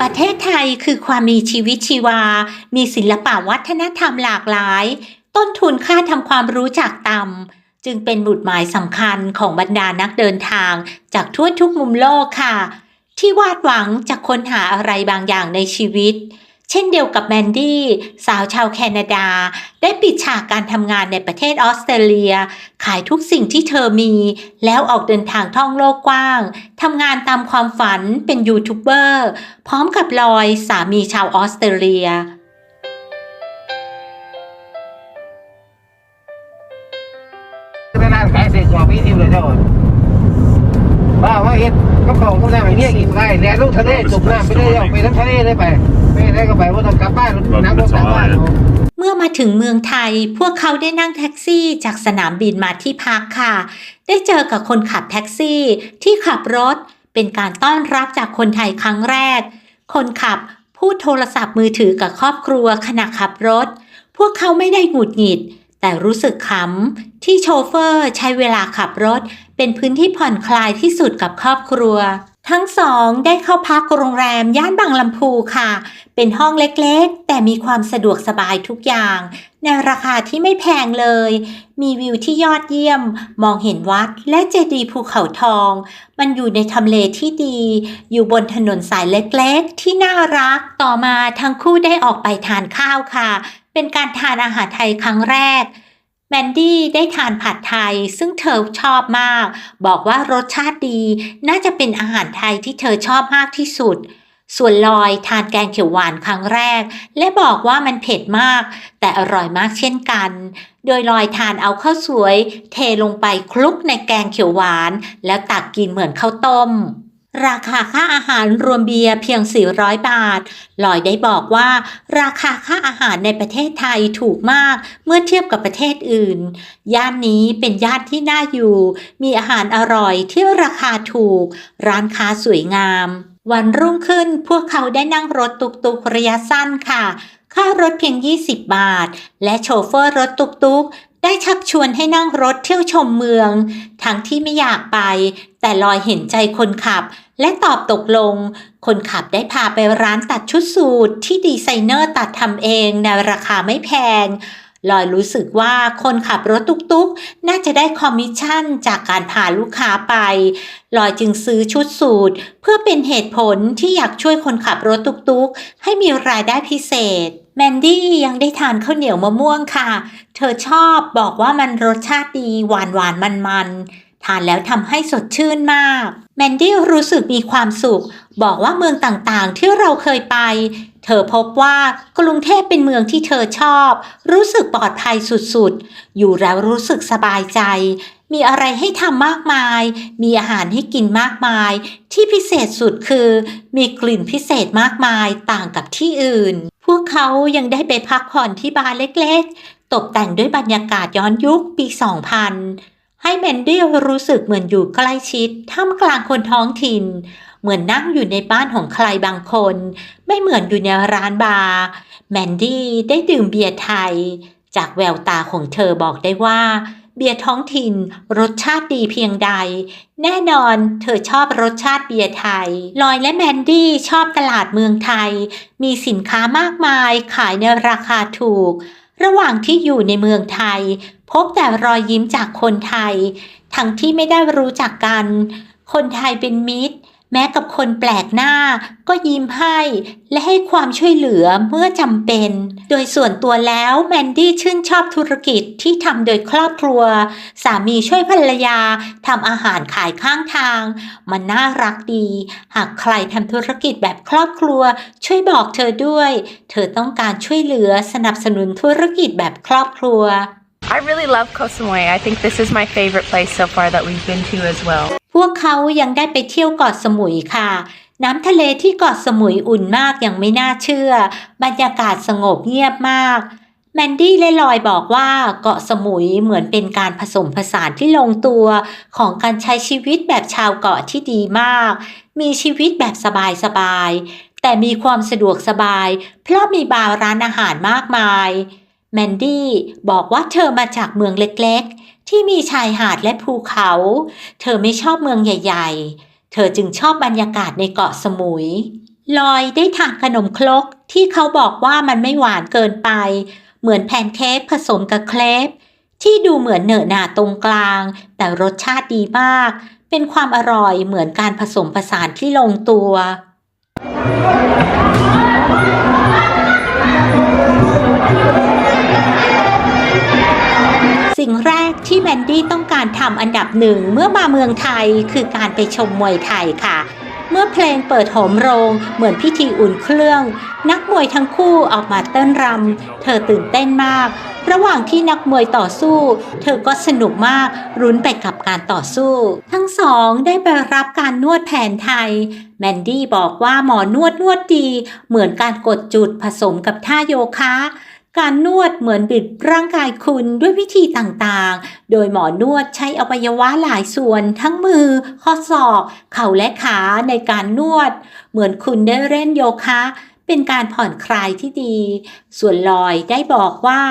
ประเทศไทยคือความมีชีวิตชีวา มีศิลปะวัฒนธรรมหลากหลาย ต้นทุนค่าทำความรู้จักต่ำจึงเป็นบุตรหมายสำคัญของบรรดานักเดินทาง จากทั่วทุกมุมโลกค่ะ ที่วาดหวังจะค้นหาอะไรบางอย่างในชีวิต เช่นเดียวกับแมนดี้สาวชาวแคนาดา ได้ปิดฉากการทำงานในประเทศออสเตรเลีย ขายทุกสิ่งที่เธอมี แล้วออกเดินทางท่องโลกกว้างทำงานตามความฝันเป็นยูทูบเบอร์ พร้อมกับลอยสามีชาวออสเตรเลีย เลยเอาไปทั้งทะเลเลยไปไม่ได้ก็ไปว่าต้องกลับบ้านน้ำรถกลับบ้านเมื่อมาถึงเมืองไทย พวกเขาได้นั่งแท็กซี่จากสนามบินมาที่พักค่ะ ได้เจอกับคนขับแท็กซี่ที่ขับรถ เป็นการต้อนรับจากคนไทยครั้งแรก คนขับพูดโทรศัพท์มือถือกับครอบครัวขณะขับรถ พวกเขาไม่ได้หงุดหงิด แต่รู้สึกขำที่โชเฟอร์ใช้เวลาขับรถ เป็นพื้นที่ผ่อนคลายที่สุดกับครอบครัว ทั้งสองได้เข้าพักโรงแรมย่านบางลำพูค่ะ เป็นห้องเล็กๆ แต่มีความสะดวกสบายทุกอย่าง ในราคาที่ไม่แพงเลย มีวิวที่ยอดเยี่ยม มองเห็นวัดและเจดีย์ภูเขาทอง มันอยู่ในทำเลที่ดี อยู่บนถนนสายเล็กๆ ที่น่ารัก ต่อมาทั้งคู่ได้ออกไปทานข้าวค่ะ เป็นการทานอาหารไทยครั้งแรก แมนดี้ได้ทานผัดไทยซึ่งเธอชอบมาก บอกว่ารสชาติดี น่าจะเป็นอาหารไทยที่เธอชอบมากที่สุด ส่วนลอยทานแกงเขียวหวานครั้งแรก และบอกว่ามันเผ็ดมาก แต่อร่อยมากเช่นกัน โดยลอยทานเอาข้าวสวย เทลงไปคลุกในแกงเขียวหวาน แล้วตักกินเหมือนข้าวต้ม ราคาค่าอาหารรวมเบียร์เพียง 400 บาท ลอยได้บอกว่า ราคาค่าอาหารในประเทศไทยถูกมากเมื่อเทียบกับประเทศอื่น ย่านนี้เป็นย่านที่น่าอยู่ มีอาหารอร่อยที่ราคาถูก ร้านค้าสวยงาม วันรุ่งขึ้นพวกเขาได้นั่งรถตุกๆระยะสั้นค่ะ ค่ารถเพียง 20 บาท และโชเฟอร์รถตุกๆ ได้ชักชวนให้นั่งรถเที่ยวชมเมือง ทั้งที่ไม่อยากไป แต่ลอยเห็นใจคนขับ และตอบตกลง คนขับได้พาไปร้านตัดชุดสูทที่ดีไซเนอร์ตัดทำเองในราคาไม่แพง ลอยรู้สึกว่าคนขับรถตุกๆ น่าจะได้คอมมิชชั่นจากการพาลูกค้าไป ลอยจึงซื้อชุดสูทเพื่อเป็นเหตุผลที่อยากช่วยคนขับรถตุกๆ ให้มีรายได้พิเศษ แมนดี้ยังได้ทานข้าวเหนียวมะม่วงค่ะ เธอชอบบอกว่ามันรสชาติดีหวานหวานมันมันๆทานแล้วทำให้สดชื่นมาก แมนดี้รู้สึกมีความสุข บอกว่าเมืองต่างๆ ที่เราเคยไป เธอพบว่ากรุงเทพเป็นเมืองที่เธอชอบ รู้สึกปลอดภัยสุดๆ อยู่แล้วรู้สึกสบายใจ มีอะไรให้ทำมากมาย มีอาหารให้กินมากมาย ที่พิเศษสุดคือ มีกลิ่นพิเศษมากมายต่างกับที่อื่น พวกเขายังได้ไปพักผ่อนที่บาร์เล็กๆ ตกแต่งด้วยบรรยากาศย้อนยุคปี 2000 ให้แมนดี้รู้สึกเหมือนอยู่ใกล้ชิดท่ามกลางคนท้องถิ่น เหมือนนั่งอยู่ในบ้านของใครบางคน ไม่เหมือนอยู่ในร้านบาร์แมนดี้ได้ดื่มเบียร์ไทย จากแววตาของเธอบอกได้ว่า เบียร์ท้องถิ่น รสชาติดีเพียงใด แน่นอนเธอชอบรสชาติเบียร์ไทย ลอยและแมนดี้ชอบตลาดเมืองไทย มีสินค้ามากมายขายในราคาถูก ระหว่างที่อยู่ในเมืองไทย พบแต่รอยยิ้มจากคนไทย ทั้งที่ไม่ได้รู้จักกัน คนไทยเป็นมิตร แม้กับคนแปลกหน้าก็ยิ้มให้และให้ความช่วยเหลือเมื่อจำเป็น โดยส่วนตัวแล้วแมนดี้ชื่นชอบธุรกิจที่ทำโดยครอบครัว สามีช่วยภรรยาทำอาหารขายข้างทาง มันน่ารักดี หากใครทำธุรกิจแบบครอบครัว ช่วยบอกเธอด้วย เธอต้องการช่วยเหลือสนับสนุนธุรกิจแบบครอบครัว I really love Koh Samui. I think this is my favorite place so far that we've been to as well. พวกเขายังได้ไปเที่ยวเกาะสมุยค่ะ น้ำทะเลที่เกาะสมุยอุ่นมากอย่างไม่น่าเชื่อ บรรยากาศสงบเงียบมาก แมนดี้และลอยบอกว่าเกาะสมุยเหมือนเป็นการผสมผสานที่ลงตัวของการใช้ชีวิตแบบชาวเกาะที่ดีมาก มีชีวิตแบบสบายๆ แต่มีความสะดวกสบาย เพราะมีบาร์ร้านอาหารมากมาย แมนดี้บอกว่าเธอมาจากเมืองเล็กๆ ที่มีชายหาดและภูเขา เธอไม่ชอบเมืองใหญ่ ๆ เธอจึงชอบบรรยากาศในเกาะสมุย ลอยได้ทานขนมครกที่เขาบอกว่ามันไม่หวานเกินไป เหมือนแพนเค้กผสมกับเครปที่ดูเหมือนเหนอะหนาตรงกลาง แต่รสชาติดีมาก เป็นความอร่อยเหมือนการผสมผสานที่ลงตัว ที่แมนดี้ต้องการทำอันดับหนึ่งเมื่อมาเมืองไทยคือการไปชมมวยไทยค่ะ เมื่อเพลงเปิดโหมโรงเหมือนพิธีอุ่นเครื่อง นักมวยทั้งคู่ออกมาเต้นรำเธอตื่นเต้นมาก ระหว่างที่นักมวยต่อสู้ เธอก็สนุกมากรุ้นไปกับการต่อสู้ ทั้งสองได้ไปรับการนวดแผนไทย แมนดี้บอกว่าหมอนวดนวดดี เหมือนการกดจุดผสมกับท่าโยคะ การนวดเหมือนบิดร่างกายคุณด้วยวิธีต่างๆ โดยหมอนวดใช้อวัยวะหลายส่วนทั้งมือ ข้อศอก เข่าและขาในการนวด เหมือนคุณได้เล่นโยคะ เป็นการผ่อนคลายที่ดี ส่วนลอยได้บอกว่า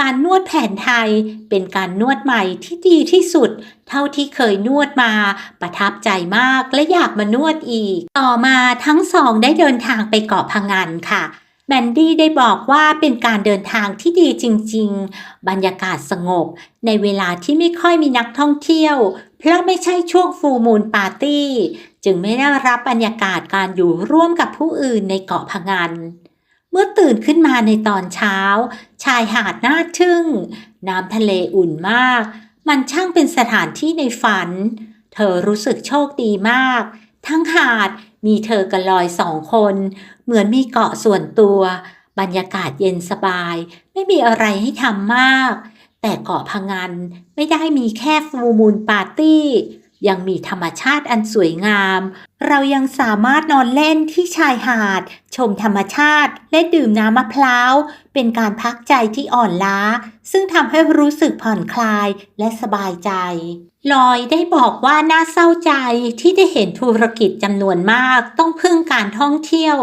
การนวดแผนไทยเป็นการนวดใหม่ที่ดีที่สุด เท่าที่เคยนวดมา ประทับใจมากและอยากมานวดอีก ต่อมาทั้งสองได้เดินทางไปเกาะพังงานค่ะ แมนดี้ได้บอกว่าเป็นการเดินทางที่ดีจริง ๆ บรรยากาศสงบ ในเวลาที่ไม่ค่อยมีนักท่องเที่ยว เพราะไม่ใช่ช่วงฟูมูลปาร์ตี้ จึงไม่ได้รับบรรยากาศการอยู่ร่วมกับผู้อื่นในเกาะพังงานเมื่อตื่นขึ้นมาในตอนเช้า ชายหาดน่าทึ่ง น้ำทะเลอุ่นมาก มันช่างเป็นสถานที่ในฝัน เธอรู้สึกโชคดีมาก ทั้งหาดมีเธอกับลอยสองคน เหมือนมีเกาะส่วนตัว บรรยากาศเย็นสบาย ไม่มีอะไรให้ทำมาก แต่เกาะพังงานไม่ได้มีแค่ฟูมูลปาร์ตี้ ยังมีธรรมชาติอันสวยงาม เรายังสามารถนอนเล่นที่ชายหาด ชมธรรมชาติ และดื่มน้ำมะพร้าว เป็นการพักใจที่อ่อนล้า ซึ่งทำให้รู้สึกผ่อนคลายและสบายใจ ลอยได้บอกว่าน่าเศร้าใจที่ได้เห็นธุรกิจจำนวนมาก ต้องพึ่งการท่องเที่ยว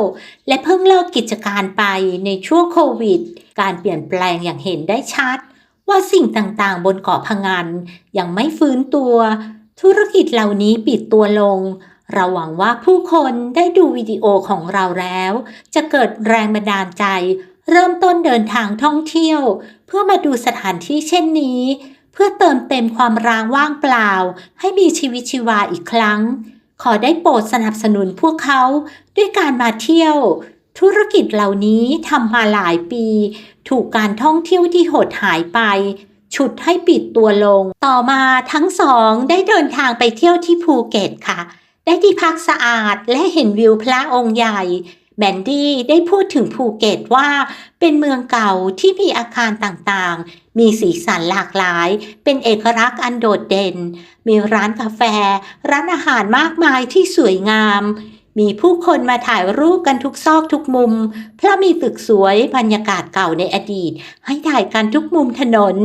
และเพิ่งเลิกกิจการไปในช่วงโควิด การเปลี่ยนแปลงอย่างเห็นได้ชัดว่าสิ่งต่างๆ บนเกาะพังงานยังไม่ฟื้นตัว ธุรกิจเหล่านี้ปิดตัวลง เราหวังว่าผู้คนได้ดูวิดีโอของเราแล้ว จะเกิดแรงบันดาลใจ เริ่มต้นเดินทางท่องเที่ยว เพื่อมาดูสถานที่เช่นนี้ เพื่อเติมเต็มความร้างว่างเปล่า ให้มีชีวิตชีวาอีกครั้ง ขอได้โปรดสนับสนุนพวกเขาด้วยการมาเที่ยว ธุรกิจเหล่านี้ทำมาหลายปี ถูกการท่องเที่ยวที่หดหายไป ฉุดให้ปิดตัวลง ต่อมาทั้งสองได้เดินทางไปเที่ยวที่ภูเก็ตค่ะ ได้ที่พักสะอาดและเห็นวิวพระองค์ใหญ่แบนดี้ได้พูดถึงภูเก็ตว่า เป็นเมืองเก่าที่มีอาคารต่างๆ มีสีสันหลากหลาย เป็นเอกลักษณ์อันโดดเด่น มีร้านกาแฟ ร้านอาหารมากมายที่สวยงาม มีผู้คนมาถ่ายรูปกันทุกซอกทุกมุม เพราะมีตึกสวยบรรยากาศเก่าในอดีต ให้ถ่ายกันทุกมุมถนน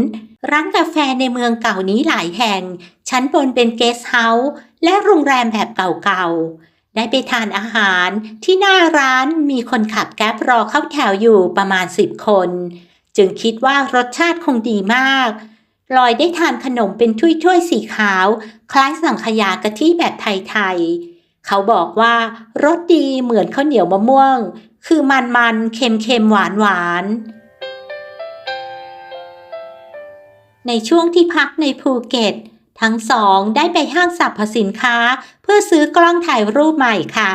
ร้านกาแฟในเมืองเก่านี้หลายแห่ง ชั้นบนเป็นเกสต์เฮาส์และโรงแรมแบบเก่าๆ ได้ไปทานอาหารที่หน้าร้านมีคนขับแก๊ปรอเข้าแถวอยู่ประมาณ10คน จึงคิดว่ารสชาติคงดีมากลอยได้ทานขนมเป็นถ้วยๆสีขาว คล้ายสังขยากะทิแบบไทยๆ เขาบอกว่ารสดีเหมือนข้าวเหนียวมะม่วง คือมันๆ เค็มๆ หวานๆ ในช่วงที่พักในภูเก็ต ทั้งสองได้ไปห้างสรรพสินค้า เพื่อซื้อกล้องถ่ายรูปใหม่ค่ะ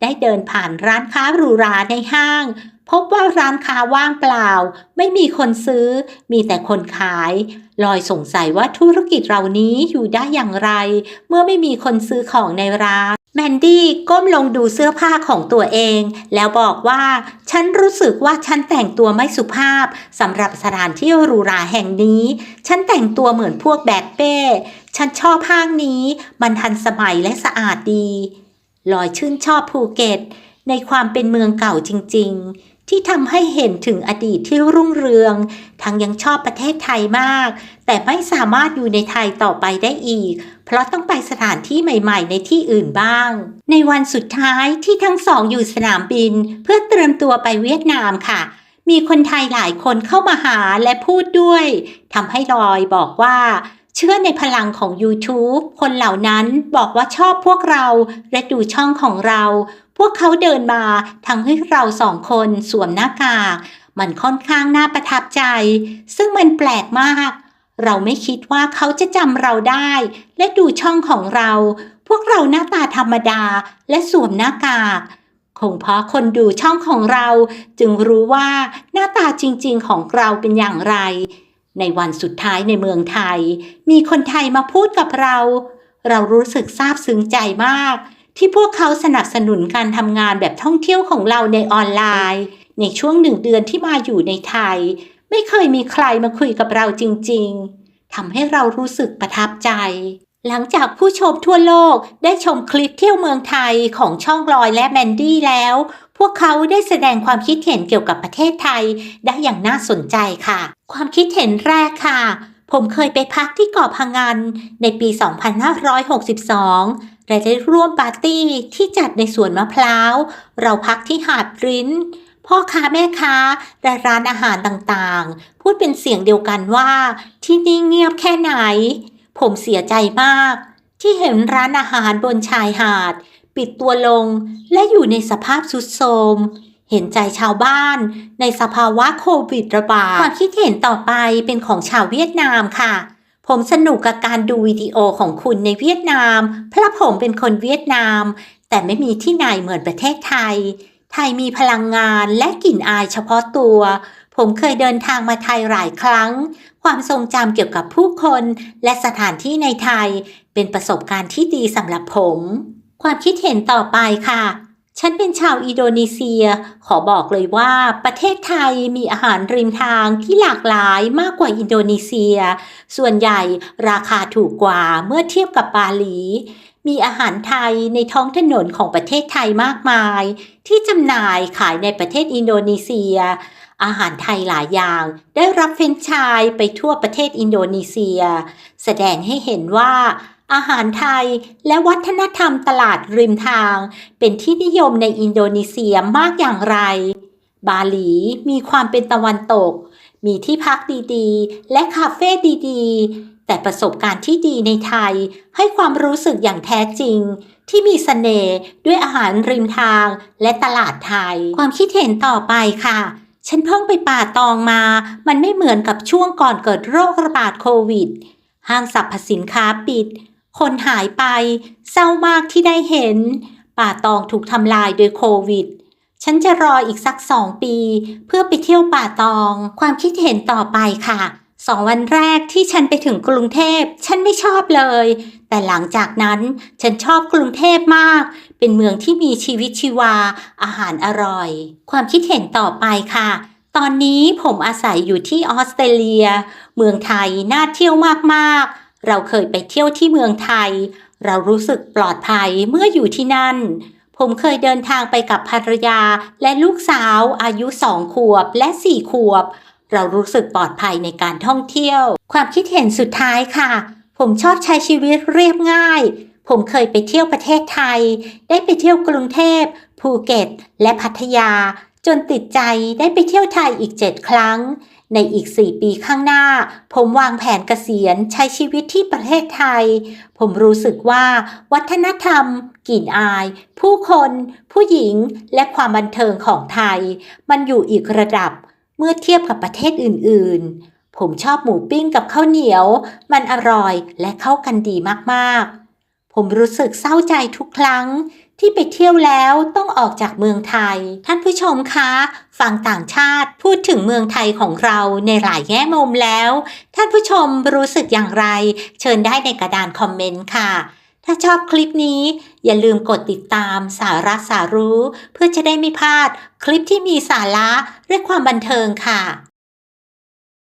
ได้เดินผ่านร้านค้าหรูหราในห้าง พบว่าร้านค้าว่างเปล่า ไม่มีคนซื้อ มีแต่คนขาย ลอยสงสัยว่าธุรกิจเหล่านี้อยู่ได้อย่างไร เมื่อไม่มีคนซื้อของในร้าน แมนดี้ก้มลงดูเสื้อผ้าของตัวเอง แล้วบอกว่า ฉันรู้สึกว่าฉันแต่งตัวไม่สุภาพสำหรับสถานที่หรูหราแห่งนี้ ฉันแต่งตัวเหมือนพวกแบกเป้ ฉันชอบห้างนี้ มันทันสมัยและสะอาดดีลอยชื่นชอบภูเก็ต ในความเป็นเมืองเก่าจริง ๆ ที่ทำให้เห็นถึงอดีตที่รุ่งเรือง ทั้งยังชอบประเทศไทยมาก แต่ไม่สามารถอยู่ในไทยต่อไปได้อีก เพราะต้องไปสถานที่ใหม่ๆ ในที่อื่นบ้าง ในวันสุดท้ายที่ทั้งสองอยู่สนามบิน เพื่อเตรียมตัวไปเวียดนามค่ะ มีคนไทยหลายคนเข้ามาหาและพูดด้วยทำให้ลอยบอกว่าเชื่อในพลังของ YouTube คนเหล่านั้นบอกว่าชอบพวกเราและดูช่องของเรา พวกเขาเดินมาทั้งให้เราสองคนสวมหน้ากาก มันค่อนข้างน่าประทับใจ ซึ่งมันแปลกมาก เราไม่คิดว่าเขาจะจำเราได้ และดูช่องของเรา พวกเราหน้าตาธรรมดาและสวมหน้ากากคงเพราะคนดูช่องของเราจึงรู้ว่าหน้าตาจริงๆของเราเป็นอย่างไร ในวันสุดท้ายในเมืองไทย มีคนไทยมาพูดกับเรา เรารู้สึกซาบซึ้งใจมาก ที่พวกเขาสนับสนุนการทำงานแบบท่องเที่ยวของเราในออนไลน์ ในช่วงหนึ่งเดือนที่มาอยู่ในไทย ไม่เคยมีใครมาคุยกับเราจริง ๆทำให้เรารู้สึกประทับใจ หลังจากผู้ชมทั่วโลกได้ชมคลิปเที่ยวเมืองไทยของช่องลอยและแมนดี้แล้ว พวกเขาได้แสดงความคิดเห็นเกี่ยวกับประเทศไทยได้อย่างน่าสนใจค่ะ ความคิดเห็นแรกค่ะผมเคยไปพักที่เกาะพังงานในปี 2562 และได้ร่วมปาร์ตี้ที่จัดในสวนมะพร้าว เราพักที่หาดริ้น พ่อค้าแม่ค้าและร้านอาหารต่างๆ พูดเป็นเสียงเดียวกันว่า ที่นี่เงียบแค่ไหน ผมเสียใจมาก ที่เห็นร้านอาหารบนชายหาด ปิดตัวลงและอยู่ในสภาพสุดโทรมเห็นใจชาวบ้านในสภาวะโควิดระบาดความคิดเห็นต่อไปเป็นของชาวเวียดนามค่ะ ผมสนุกกับการดูวิดีโอของคุณในเวียดนาม เพราะผมเป็นคนเวียดนาม แต่ไม่มีที่ไหนเหมือนประเทศไทย ไทยมีพลังงานและกลิ่นอายเฉพาะตัว ผมเคยเดินทางมาไทยหลายครั้ง ความทรงจำเกี่ยวกับผู้คน และสถานที่ในไทย เป็นประสบการณ์ที่ดีสำหรับผม ความคิดเห็นต่อไปค่ะ ฉันเป็นชาวอินโดนีเซีย ขอบอกเลยว่าประเทศไทยมีอาหารริมทางที่หลากหลายมากกว่าอินโดนีเซีย ส่วนใหญ่ราคาถูกกว่าเมื่อเทียบกับบาหลี มีอาหารไทยในท้องถนนของประเทศไทยมากมาย ที่จำหน่ายขายในประเทศอินโดนีเซีย อาหารไทยหลายอย่าง ได้รับเฟรนชายไปทั่วประเทศอินโดนีเซีย แสดงให้เห็นว่า อาหารไทยและวัฒนธรรมตลาดริมทาง เป็นที่นิยมในอินโดนีเซียมากอย่างไร บาหลีมีความเป็นตะวันตก มีที่พักดีๆ และคาเฟ่ดีๆ แต่ประสบการณ์ที่ดีในไทย ให้ความรู้สึกอย่างแท้จริง ที่มีเสน่ห์ด้วยอาหารริมทางและตลาดไทย ความคิดเห็นต่อไปค่ะฉันเพิ่งไปป่าตองมา มันไม่เหมือนกับช่วงก่อนเกิดโรคระบาดโควิด ห้างสรรพสินค้าปิด คนหายไป เศร้ามากที่ได้เห็น ป่าตองถูกทำลายโดยโควิด ฉันจะรออีกสักสองปี เพื่อไปเที่ยวป่าตอง ความคิดเห็นต่อไปค่ะสองวันแรกที่ฉันไปถึงกรุงเทพ ฉันไม่ชอบเลย แต่หลังจากนั้นฉันชอบกรุงเทพมาก เป็นเมืองที่มีชีวิตชีวา อาหารอร่อย ความคิดเห็นต่อไปค่ะ ตอนนี้ผมอาศัยอยู่ที่ออสเตรเลีย เมืองไทยน่าเที่ยวมากๆ เราเคยไปเที่ยวที่เมืองไทย เรารู้สึกปลอดภัยเมื่ออยู่ที่นั่น ผมเคยเดินทางไปกับภรรยาและลูกสาวอายุสองขวบและสี่ขวบ เรารู้สึกปลอดภัยในการท่องเที่ยว ความคิดเห็นสุดท้ายค่ะ ผมชอบใช้ชีวิตเรียบง่าย ผมเคยไปเที่ยวประเทศไทย ได้ไปเที่ยวกรุงเทพภูเก็ต และพัทยา จนติดใจได้ไปเที่ยวไทยอีกเจ็ดครั้ง ในอีก 4 ปีข้างหน้า ผมวางแผนเกษียณใช้ชีวิตที่ประเทศไทย ผมรู้สึกว่าวัฒนธรรม กลิ่นอาย ผู้คน ผู้หญิง และความบันเทิงของไทย มันอยู่อีกระดับเมื่อเทียบกับประเทศอื่น ๆ ผมชอบหมูปิ้งกับข้าวเหนียว มันอร่อยและเข้ากันดีมาก ๆ ผมรู้สึกเศร้าใจทุกครั้ง ที่ไปเที่ยวแล้วต้องออกจากเมืองไทย ท่านผู้ชมคะฟังต่างชาติพูดถึงเมืองไทยของเราในหลายแง่มุมแล้ว ท่านผู้ชมรู้สึกอย่างไร เชิญได้ในกระดานคอมเมนต์ค่ะ ถ้าชอบคลิปนี้ อย่าลืมกดติดตามสาระสารู้ เพื่อจะได้ไม่พลาด คลิปที่มีสาระและความบันเทิงค่ะ